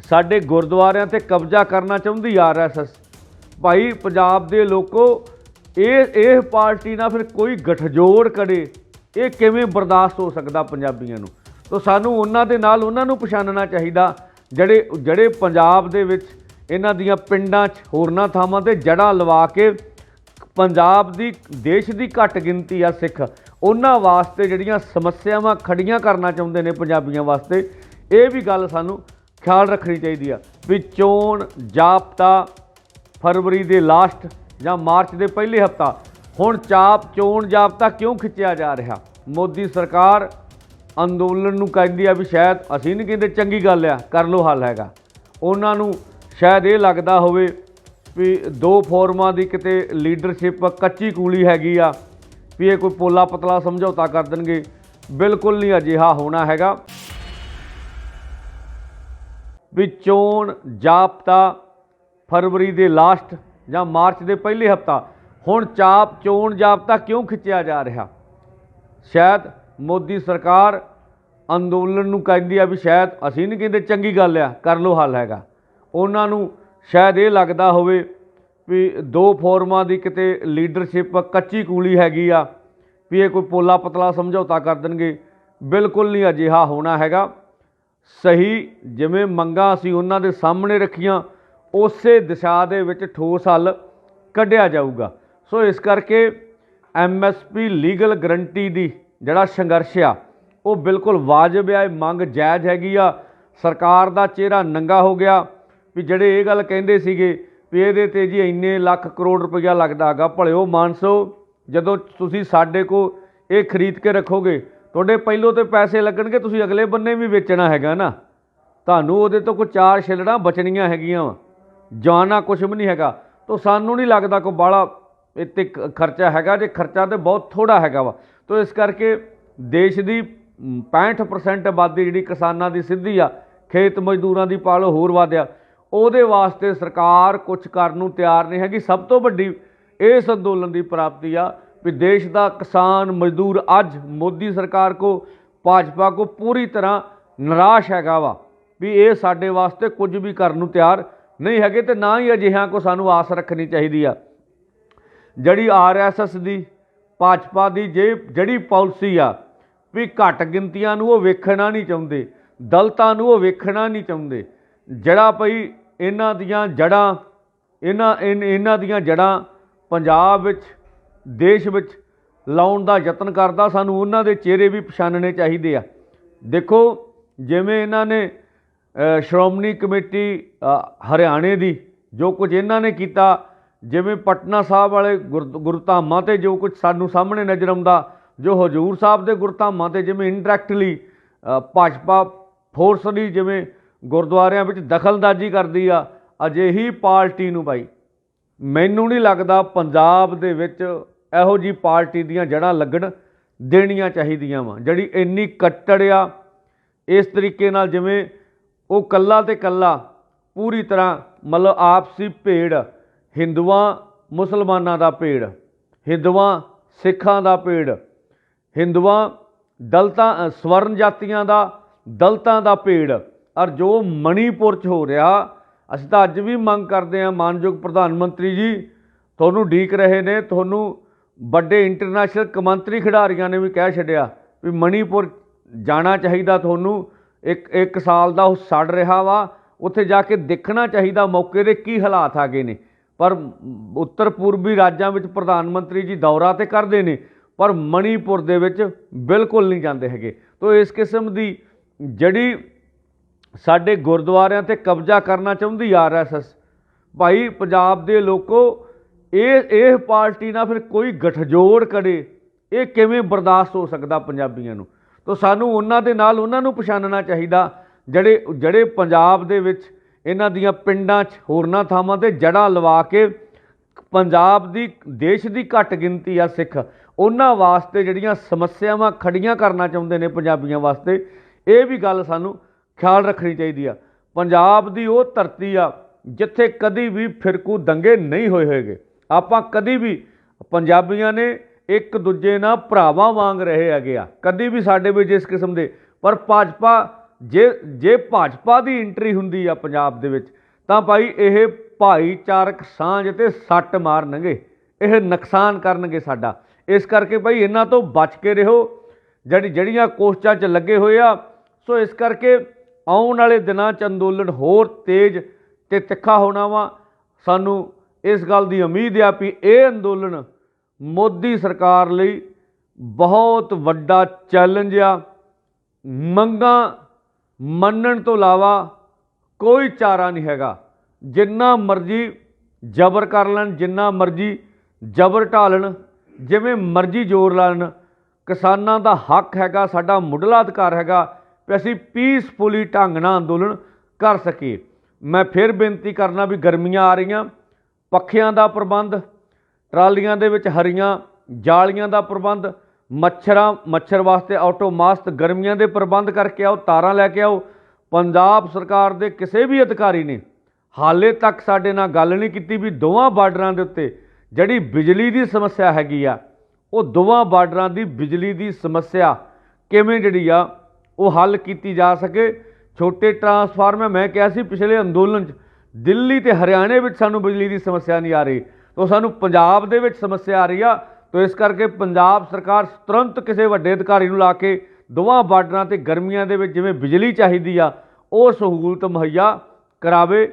ਸਾਡੇ ਗੁਰਦੁਆਰਿਆਂ ਤੇ ਕਬਜ਼ਾ ਕਰਨਾ ਚਾਹੁੰਦੀ ਆਰਐਸਐਸ ਭਾਈ, ਪੰਜਾਬ ਦੇ ਲੋਕੋ, ਇਹ ਇਹ ਪਾਰਟੀ ਨਾਲ ਫਿਰ ਕੋਈ ਗਠਜੋੜ ਕਰੇ, ਇਹ ਕਿਵੇਂ ਬਰਦਾਸ਼ਤ ਹੋ ਸਕਦਾ ਪੰਜਾਬੀਆਂ ਨੂੰ? ਤਾਂ ਸਾਨੂੰ ਉਹਨਾਂ ਦੇ ਨਾਲ ਉਹਨਾਂ ਨੂੰ ਪਛਾਣਨਾ ਚਾਹੀਦਾ, ਜਿਹੜੇ ਜਿਹੜੇ ਪੰਜਾਬ ਦੇ ਵਿੱਚ ਇਹਨਾਂ ਦੀਆਂ ਪਿੰਡਾਂ 'ਚ ਹੋਰਨਾਂ ਥਾਵਾਂ ਤੇ ਜੜ੍ਹਾਂ ਲਵਾ ਕੇ ਪੰਜਾਬ ਦੀ, ਦੇਸ਼ ਦੀ ਘੱਟ ਗਿਣਤੀ ਆ ਸਿੱਖ, ਉਹਨਾਂ ਵਾਸਤੇ ਜਿਹੜੀਆਂ ਸਮੱਸਿਆਵਾਂ ਖੜੀਆਂ ਕਰਨਾ ਚਾਹੁੰਦੇ ਨੇ ਪੰਜਾਬੀਆਂ ਵਾਸਤੇ, ਇਹ ਵੀ ਗੱਲ ਸਾਨੂੰ ਖਿਆਲ ਰੱਖਣੀ ਚਾਹੀਦੀ ਆ ਵੀ ਚੋਣ ਜਾਪਤਾ ਫਰਵਰੀ ਦੇ ਲਾਸਟ ਜਾਂ ਮਾਰਚ ਦੇ ਪਹਿਲੇ ਹਫਤਾ। ਹੁਣ ਚਾਪ ਚੋਣ ਜਾਪਤਾ ਕਿਉਂ ਖਿੱਚਿਆ ਜਾ ਰਿਹਾ? ਮੋਦੀ ਸਰਕਾਰ ਅੰਦੋਲਨ ਨੂੰ ਕਹਿੰਦੀ ਆ ਵੀ ਸ਼ਾਇਦ ਅਸੀਂ ਨਹੀਂ ਕਹਿੰਦੇ ਚੰਗੀ ਗੱਲ ਆ, ਕਰ ਲੋ ਹੱਲ ਹੈਗਾ। ਉਹਨਾਂ ਨੂੰ ਸ਼ਾਇਦ ਇਹ ਲੱਗਦਾ ਹੋਵੇ ਵੀ ਦੋ ਫੋਰਮਾਂ ਦੀ ਕਿਤੇ ਲੀਡਰਸ਼ਿਪ ਕੱਚੀ ਕੂਲੀ ਹੈਗੀ ਆ, ਵੀ ਇਹ ਕੋਈ ਪੋਲਾ ਪਤਲਾ ਸਮਝੌਤਾ ਕਰ ਦੇਣਗੇ। ਬਿਲਕੁਲ ਨਹੀਂ ਅਜਿਹਾ ਹੋਣਾ ਹੈਗਾ। ਵੀ ਚੋਣ ਜਾਪਤਾ ਫਰਵਰੀ ਦੇ ਲਾਸਟ ਜਾਂ ਮਾਰਚ ਦੇ ਪਹਿਲੇ ਹਫਤਾ। ਹੁਣ ਚਾਪ ਚੋਣ ਜਾਪਤਾ ਕਿਉਂ ਖਿੱਚਿਆ ਜਾ ਰਿਹਾ? ਸ਼ਾਇਦ ਮੋਦੀ ਸਰਕਾਰ ਅੰਦੋਲਨ ਨੂੰ ਕਹਿੰਦੀ ਆ ਵੀ ਸ਼ਾਇਦ ਅਸੀਂ ਨਹੀਂ ਕਹਿੰਦੇ ਚੰਗੀ ਗੱਲ ਆ, ਕਰ ਲੋ ਹੱਲ ਹੈਗਾ। ਉਹਨਾਂ ਨੂੰ ਸ਼ਾਇਦ ਇਹ ਲੱਗਦਾ ਹੋਵੇ ਵੀ ਦੋ ਫੋਰਮਾਂ ਦੀ ਕਿਤੇ ਲੀਡਰਸ਼ਿਪ ਕੱਚੀ ਕੂਲੀ ਹੈਗੀ ਆ, ਵੀ ਇਹ ਕੋਈ ਪੋਲਾ ਪਤਲਾ ਸਮਝੌਤਾ ਕਰ ਦੇਣਗੇ। ਬਿਲਕੁਲ ਨਹੀਂ ਅਜਿਹਾ ਹੋਣਾ ਹੈਗਾ। ਸਹੀ ਜਿਵੇਂ ਮੰਗਾਂ ਅਸੀਂ ਉਹਨਾਂ ਦੇ ਸਾਹਮਣੇ ਰੱਖੀਆਂ, ਉਸੇ ਦਿਸ਼ਾ ਦੇ ਵਿੱਚ ਠੋਸ ਹੱਲ ਕੱਢਿਆ ਜਾਊਗਾ। ਸੋ ਇਸ ਕਰਕੇ ਐਮਐਸਪੀ ਲੀਗਲ ਗਰੰਟੀ ਦੀ ਜਿਹੜਾ ਸੰਘਰਸ਼ ਆ, ਉਹ ਬਿਲਕੁਲ ਵਾਜਬ ਆ, ਇਹ ਮੰਗ ਜਾਇਜ਼ ਹੈਗੀ ਆ। ਸਰਕਾਰ ਦਾ ਚਿਹਰਾ ਨੰਗਾ ਹੋ ਗਿਆ ਵੀ ਜਿਹੜੇ ਇਹ ਗੱਲ ਕਹਿੰਦੇ ਸੀਗੇ ਵੀ ਇਹਦੇ ਤੇ ਜੀ ਇੰਨੇ ਲੱਖ ਕਰੋੜ ਰੁਪਈਆ ਲੱਗਦਾ ਹੈਗਾ, ਭਲਿਓ ਮਾਨਸੋ, ਜਦੋਂ ਤੁਸੀਂ ਸਾਡੇ ਕੋ ਇਹ ਖਰੀਦ ਕੇ ਰੱਖੋਗੇ ਤੁਹਾਡੇ ਪਹਿਲੋਂ ਤੇ ਪੈਸੇ ਲੱਗਣਗੇ ਤੁਸੀਂ ਅਗਲੇ ਬੰਨੇ ਵੀ ਵੇਚਣਾ ਹੈਗਾ ਨਾ। ਤੁਹਾਨੂੰ ਉਹਦੇ ਤੋਂ ਕੋਈ ਚਾਰ ਛਿਲੜਾਂ ਬਚਣੀਆਂ ਹੈਗੀਆਂ ਵਾ। ਜਾਣਾ ਕੁਝ ਵੀ ਨਹੀਂ ਹੈਗਾ। ਤਾਂ ਸਾਨੂੰ ਨਹੀਂ ਲੱਗਦਾ ਕੋਈ ਬਾਹਲਾ ਇੱਥੇ ਖ- ਖਰਚਾ ਹੈਗਾ ਜੇ ਖਰਚਾ ਤੇ ਬਹੁਤ ਥੋੜਾ ਹੈਗਾ ਵਾ। ਤਾਂ ਇਸ ਕਰਕੇ ਦੇਸ਼ ਦੀ ਮ, 65% ਆਬਾਦੀ ਜਿਹੜੀ ਕਿਸਾਨਾਂ ਦੀ ਸਿੱਧੀ ਆ ਖੇਤ ਮਜ਼ਦੂਰਾਂ ਦੀ ਪਾਲੋ ਹੋਰ ਵਧਿਆ। ਉਹਦੇ ਵਾਸਤੇ ਸਰਕਾਰ ਕੁਝ ਕਰਨ ਨੂੰ ਤਿਆਰ ਨਹੀਂ ਹੈਗੀ। ਸਭ ਤੋਂ ਵੱਡੀ ਇਸ ਅੰਦੋਲਨ ਦੀ ਪ੍ਰਾਪਤੀ ਆ ਵੀ ਦੇਸ਼ ਦਾ ਕਿਸਾਨ ਮਜ਼ਦੂਰ ਅੱਜ ਮੋਦੀ ਸਰਕਾਰ ਕੋ, ਭਾਜਪਾ ਕੋ ਪੂਰੀ ਤਰ੍ਹਾਂ ਨਿਰਾਸ਼ ਹੈਗਾ ਵਾ ਵੀ ਇਹ ਸਾਡੇ ਵਾਸਤੇ ਕੁਝ ਵੀ ਕਰਨ ਨੂੰ ਤਿਆਰ ਨਹੀਂ ਹੈਗੇ ਤੇ ਨਾ ਹੀ ਅਜਿਹਾ ਕੋ ਸਾਨੂੰ ਆਸ ਰੱਖਣੀ ਚਾਹੀਦੀ ਆ। ਜਿਹੜੀ ਆਰਐਸਐਸ ਦੀ, ਭਾਜਪਾ ਦੀ ਜੇ ਜਿਹੜੀ ਪਾਲਿਸੀ ਆ ਵੀ ਘੱਟ ਗਿਣਤੀਆਂ ਨੂੰ ਉਹ ਵੇਖਣਾ ਨਹੀਂ ਚਾਹੁੰਦੇ, ਦਲਤਾਂ ਨੂੰ ਉਹ ਵੇਖਣਾ ਨਹੀਂ ਚਾਹੁੰਦੇ ਜਿਹੜਾ ਭਈ ਇਹਨਾਂ ਦੀਆਂ ਜੜਾਂ ਇਹਨਾਂ, ਇਨ- ਇਹਨਾਂ ਦੀਆਂ ਜੜਾਂ ਪੰਜਾਬ ਵਿੱਚ ਦੇਸ਼ ਵਿੱਚ ਲਾਉਣ ਦਾ ਯਤਨ ਕਰਦਾ, ਸਾਨੂੰ ਉਹਨਾਂ ਦੇ ਚਿਹਰੇ ਵੀ ਪਛਾਣਨੇ ਚਾਹੀਦੇ ਆ। ਦੇਖੋ, ਜਿਵੇਂ ਇਹਨਾਂ ਨੇ ਸ਼੍ਰੋਮਣੀ ਕਮੇਟੀ ਹਰਿਆਣੇ ਦੀ ਜੋ ਕੁਝ ਇਹਨਾਂ ਨੇ ਕੀਤਾ, ਜਿਵੇਂ ਪਟਨਾ ਸਾਹਿਬ ਵਾਲੇ ਗੁਰ- ਗੁਰਧਾਮਾਂ ਤੇ ਜੋ ਕੁਝ ਸਾਨੂੰ ਸਾਹਮਣੇ ਨਜ਼ਰ ਆਉਂਦਾ, ਜੋ ਹਜੂਰ ਸਾਹਿਬ ਦੇ ਗੁਰਧਾਮਾਂ ਤੇ ਜਿਵੇਂ ਇਨਡਾਇਰੈਕਟਲੀ ਭਾਜਪਾ ਫੋਰਸ ਦੀ ਜਿਵੇਂ ਗੁਰਦੁਆਰਿਆਂ ਵਿੱਚ ਦਖਲਅੰਦਾਜ਼ੀ ਕਰਦੀ ਆ, ਅਜਿਹੀ ਪਾਰਟੀ ਨੂੰ ਬਾਈ, ਮੈਨੂੰ ਨਹੀਂ ਲੱਗਦਾ ਪੰਜਾਬ ਦੇ ਵਿੱਚ ਇਹੋ ਜੀ ਪਾਰਟੀ ਦੀਆਂ ਜੜ੍ਹਾਂ ਲੱਗਣ, ਦੇਣੀਆਂ ਚਾਹੀਦੀਆਂ ਵਾ। ਜਿਹੜੀ ਇੰਨੀ ਕੱਟੜ ਆ, ਇਸ ਤਰੀਕੇ ਨਾਲ ਜਿਵੇਂ ਉਹ ਕੱਲਾ ਤੇ ਕੱਲਾ ਪੂਰੀ ਤਰ੍ਹਾਂ ਮਤਲਬ ਆਪਸੀ ਭੇੜ ਹਿੰਦੂਆਂ, ਮੁਸਲਮਾਨਾਂ ਦਾ ਭੇੜ ਹਿੰਦੂਆਂ, ਸਿੱਖਾਂ ਦਾ ਭੇੜ ਹਿੰਦੂਆਂ ਦਲਤਾਂ ਸਵਰਨ ਜਾਤੀਆਂ ਦਾ, ਦਲਤਾਂ ਦਾ ਭੇੜ ਔਰ ਜੋ ਮਣੀਪੁਰ 'ਚ ਹੋ ਰਿਹਾ, ਅਸੀਂ ਤਾਂ ਅੱਜ ਵੀ ਮੰਗ ਕਰਦੇ ਹਾਂ, ਮਾਨਯੋਗ ਪ੍ਰਧਾਨ ਮੰਤਰੀ ਜੀ, ਤੁਹਾਨੂੰ ਢੀਕ ਰਹੇ ਨੇ, ਤੁਹਾਨੂੰ ਵੱਡੇ ਇੰਟਰਨੈਸ਼ਨਲ ਕੌਮਾਂਤਰੀ ਖਿਡਾਰੀਆਂ ਨੇ ਵੀ ਕਹਿ ਛੱਡਿਆ ਵੀ ਮਣੀਪੁਰ ਜਾਣਾ ਚਾਹੀਦਾ ਤੁਹਾਨੂੰ। ਇੱਕ ਇੱਕ ਸਾਲ ਦਾ ਉਹ ਸੜ ਰਿਹਾ ਵਾ, ਉੱਥੇ ਜਾ ਕੇ ਦੇਖਣਾ ਚਾਹੀਦਾ ਮੌਕੇ ਦੇ ਕੀ ਹਾਲਾਤ ਆ ਗਏ ਨੇ। ਪਰ ਉੱਤਰ ਪੂਰਬੀ ਰਾਜਾਂ ਵਿੱਚ ਪ੍ਰਧਾਨ ਮੰਤਰੀ ਜੀ ਦੌਰਾ ਤੇ ਕਰਦੇ ਨੇ, ਪਰ ਮਣੀਪੁਰ ਦੇ ਵਿੱਚ ਬਿਲਕੁਲ ਨਹੀਂ ਜਾਂਦੇ ਹੈਗੇ। ਤੋਂ ਇਸ ਕਿਸਮ ਦੀ ਜਿਹੜੀ ਸਾਡੇ ਗੁਰਦੁਆਰਿਆਂ ਤੇ ਕਬਜ਼ਾ ਕਰਨਾ ਚਾਹੁੰਦੀ ਆਰਐਸਐਸ ਭਾਈ ਪੰਜਾਬ ਦੇ ਲੋਕੋ ਇਹ ਇਹ ਪਾਰਟੀ ਨਾਲ ਫਿਰ ਕੋਈ ਗਠਜੋੜ ਕਰੇ, ਇਹ ਕਿਵੇਂ ਬਰਦਾਸ਼ਤ ਹੋ ਸਕਦਾ ਪੰਜਾਬੀਆਂ ਨੂੰ? ਤਾਂ ਸਾਨੂੰ ਉਹਨਾਂ ਦੇ ਨਾਲ ਉਹਨਾਂ ਨੂੰ ਪਛਾਣਨਾ ਚਾਹੀਦਾ, ਜਿਹੜੇ ਜਿਹੜੇ ਪੰਜਾਬ ਦੇ ਵਿੱਚ ਇਹਨਾਂ ਦੀਆਂ ਪਿੰਡਾਂ 'ਚ ਹੋਰਨਾਂ ਥਾਵਾਂ ਤੇ ਜੜ੍ਹਾਂ ਲਵਾ ਕੇ ਪੰਜਾਬ ਦੀ, ਦੇਸ਼ ਦੀ ਘੱਟ ਗਿਣਤੀ ਆ ਸਿੱਖ, ਉਹਨਾਂ ਵਾਸਤੇ ਜਿਹੜੀਆਂ ਸਮੱਸਿਆਵਾਂ ਖੜੀਆਂ ਕਰਨਾ ਚਾਹੁੰਦੇ ਨੇ ਪੰਜਾਬੀਆਂ ਵਾਸਤੇ, ਇਹ ਵੀ ਗੱਲ ਸਾਨੂੰ ਖਿਆਲ ਰੱਖਣੀ ਚਾਹੀਦੀ ਆ। ਪੰਜਾਬ ਦੀ ਉਹ ਧਰਤੀ ਆ ਜਿੱਥੇ ਕਦੀ ਵੀ ਫਿਰਕੂ ਦੰਗੇ ਨਹੀਂ ਹੋਏ ਹੋਏਗੇ ਆਪਾਂ ਕਦੀ ਵੀ ਪੰਜਾਬੀਆਂ ਨੇ ਇੱਕ ਦੂਜੇ ਨਾਲ ਭਰਾਵਾਂ ਵਾਂਗ ਰਹੇ ਹੈਗੇ ਆ। ਕਦੀ ਵੀ ਸਾਡੇ ਵਿੱਚ ਇਸ ਕਿਸਮ ਦੇ ਪਰ ਭਾਜਪਾ ਜੇ ਜੇ ਭਾਜਪਾ ਦੀ ਐਂਟਰੀ ਹੁੰਦੀ ਆ ਪੰਜਾਬ ਦੇ ਵਿੱਚ, ਤਾਂ ਭਾਈ ਇਹ ਭਾਈਚਾਰਕ ਸਾਂਝ ਤੇ ਸੱਟ ਮਾਰਨਗੇ। ਇਹ ਨੁਕਸਾਨ ਕਰਨਗੇ ਸਾਡਾ। ਇਸ ਕਰਕੇ ਭਾਈ ਇਹਨਾਂ ਤੋਂ ਬਚ ਕੇ ਰਹੋ। ਜਿਹੜੀ, ਜਿਹੜੀਆਂ ਕੋਸ਼ਿਸ਼ਾਂ 'ਚ ਲੱਗੇ ਹੋਏ ਆ, ਸੋ ਇਸ ਕਰਕੇ ਆਉਣ ਵਾਲੇ ਦਿਨਾਂ 'ਚ ਅੰਦੋਲਨ ਹੋਰ ਤੇਜ਼ ਤੇ ਤਿੱਖਾ ਹੋਣਾ ਵਾ। ਸਾਨੂੰ ਇਸ ਗੱਲ ਦੀ ਉਮੀਦ ਆ ਵੀ ਇਹ ਅੰਦੋਲਨ ਮੋਦੀ ਸਰਕਾਰ ਲਈ ਬਹੁਤ ਵੱਡਾ ਚੈਲੰਜ ਆ। ਮੰਗਾਂ ਮੰਨਣ ਤੋਂ ਇਲਾਵਾ ਕੋਈ ਚਾਰਾ ਨਹੀਂ ਹੈਗਾ। ਜਿੰਨਾ ਮਰਜ਼ੀ ਜ਼ਬਰ ਕਰ ਲੈਣ, ਜਿੰਨਾ ਮਰਜ਼ੀ ਜ਼ਬਰ ਢਾਲਣ ਜਿਵੇਂ ਮਰਜ਼ੀ ਜ਼ੋਰ ਲਾਣ, ਕਿਸਾਨਾਂ ਦਾ ਹੱਕ ਹੈਗਾ, ਸਾਡਾ ਮੁੱਢਲਾ ਅਧਿਕਾਰ ਹੈਗਾ ਵੀ ਅਸੀਂ ਪੀਸਫੁਲੀ ਢੰਗ ਨਾਲ ਅੰਦੋਲਨ ਕਰ ਸਕੀਏ। ਮੈਂ ਫਿਰ ਬੇਨਤੀ ਕਰਨਾ ਵੀ ਗਰਮੀਆਂ ਆ ਰਹੀਆਂ ਪੱਖਿਆਂ ਦਾ ਪ੍ਰਬੰਧ, ਟਰਾਲੀਆਂ ਦੇ ਵਿੱਚ ਹਰੀਆਂ ਜਾਲੀਆਂ ਦਾ ਪ੍ਰਬੰਧ, ਮੱਛਰਾਂ, ਮੱਛਰ ਵਾਸਤੇ ਆਟੋਮਾਸਟ ਗਰਮੀਆਂ ਦੇ ਪ੍ਰਬੰਧ ਕਰਕੇ ਆਓ, ਤਾਰਾਂ ਲੈ ਕੇ ਆਓ। ਪੰਜਾਬ ਸਰਕਾਰ ਦੇ ਕਿਸੇ ਵੀ ਅਧਿਕਾਰੀ ਨੇ ਹਾਲੇ ਤੱਕ ਸਾਡੇ ਨਾਲ ਗੱਲ ਨਹੀਂ ਕੀਤੀ ਵੀ ਦੋਵਾਂ ਬਾਰਡਰਾਂ ਦੇ ਉੱਤੇ ਜਿਹੜੀ ਬਿਜਲੀ ਦੀ ਸਮੱਸਿਆ ਹੈਗੀ ਆ, ਉਹ ਦੋਵਾਂ ਬਾਰਡਰਾਂ ਦੀ ਬਿਜਲੀ ਦੀ ਸਮੱਸਿਆ ਕਿਵੇਂ ਜਿਹੜੀ ਆ, ਉਹ ਹੱਲ ਕੀਤੀ ਜਾ ਸਕੇ। ਛੋਟੇ ਟਰਾਂਸਫਾਰਮਰ, ਮੈਂ ਕਿਹਾ ਸੀ ਪਿਛਲੇ ਅੰਦੋਲਨ 'ਚ ਦਿੱਲੀ ਤੇ ਹਰਿਆਣੇ ਵਿੱਚ ਸਾਨੂੰ ਬਿਜਲੀ ਦੀ ਸਮੱਸਿਆ ਨਹੀਂ ਆ ਰਹੀ। ਤਾਂ ਸਾਨੂੰ ਪੰਜਾਬ ਦੇ ਵਿੱਚ ਸਮੱਸਿਆ ਆ ਰਹੀ ਆ। ਤਾਂ ਇਸ ਕਰਕੇ ਪੰਜਾਬ ਸਰਕਾਰ ਤੁਰੰਤ ਕਿਸੇ ਵੱਡੇ ਅਧਿਕਾਰੀ ਨੂੰ ਲਾ ਕੇ ਦੋਵਾਂ ਬਾਰਡਰਾਂ ਤੇ ਗਰਮੀਆਂ ਦੇ ਵਿੱਚ ਜਿਵੇਂ ਬਿਜਲੀ ਚਾਹੀਦੀ ਆ, ਉਹ ਸਹੂਲਤ ਮੁਹੱਈਆ ਕਰਾਵੇ।